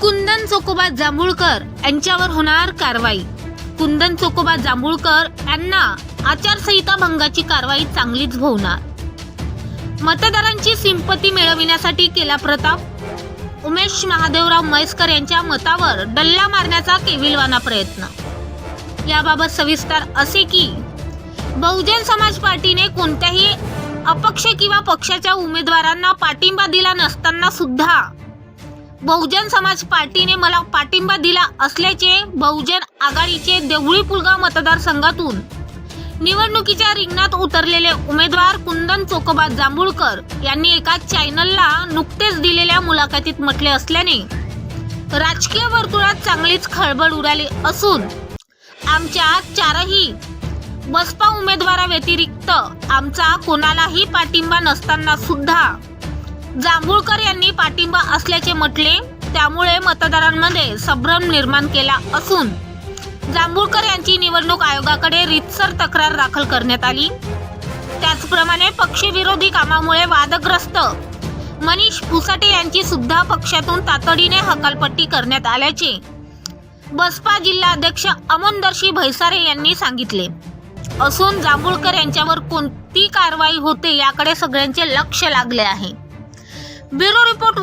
कुंदन चोकोबा जांभूळकर यांच्यावर होणार कारवाई. कुंदन चोकोबा जांभूळकर यांना आचारसंहिता भंगाची कारवाई चांगलीच भोवणार मतदारांची सिंपती मिळविण्यासाठी केला प्रताप. उमेश महादेवराव म्हैसकर यांच्या मतावर डल्ला मारण्याचा केविलवाना प्रयत्न. याबाबत सविस्तर असे की बहुजन समाज पार्टीने कोणत्याही अपक्ष किंवा पक्षाच्या उमेदवारांना पाठिंबा दिला नसताना सुद्धा बहुजन समाज पार्टीने मला पाठिंबा दिला असल्याचे बहुजन आघाडीचे देवळी पुलगाव मतदारसंघातून. निवडणुकीच्या रिंगणात उतरलेले उमेदवार कुंदन चोकोबा जांभूळकर यांनी एका चॅनलला नुकतेच दिलेल्या मुलाखतीत म्हटले असल्याने राजकीय वर्तुळात चांगलीच खळबळ उडाली असून आमच्या चारही बसपा उमेदवाराव्यतिरिक्त आमचा कोणालाही पाठिंबा नसताना सुद्धा जांभूळकर यांनी पाठिंबा असल्याचे म्हटले त्यामुळे मतदारांमध्ये संभ्रम निर्माण केला असून जांभूळकर यांची निवडणूक आयोगाकडे रितसर तक्रार दाखल करण्यात आली. त्याचप्रमाणे पक्षविरोधी कामामुळे वादग्रस्त मनीष पुसाटे यांची सुद्धा पक्षातून तातडीने हकालपट्टी करण्यात आल्याचे बसपा जिल्हाध्यक्ष अमोनदर्शी भैसारे यांनी सांगितले. असून जांभूळकर यांच्यावर कोणती कारवाई होते याकडे सगळ्यांचे लक्ष लागले आहे. Bureau Report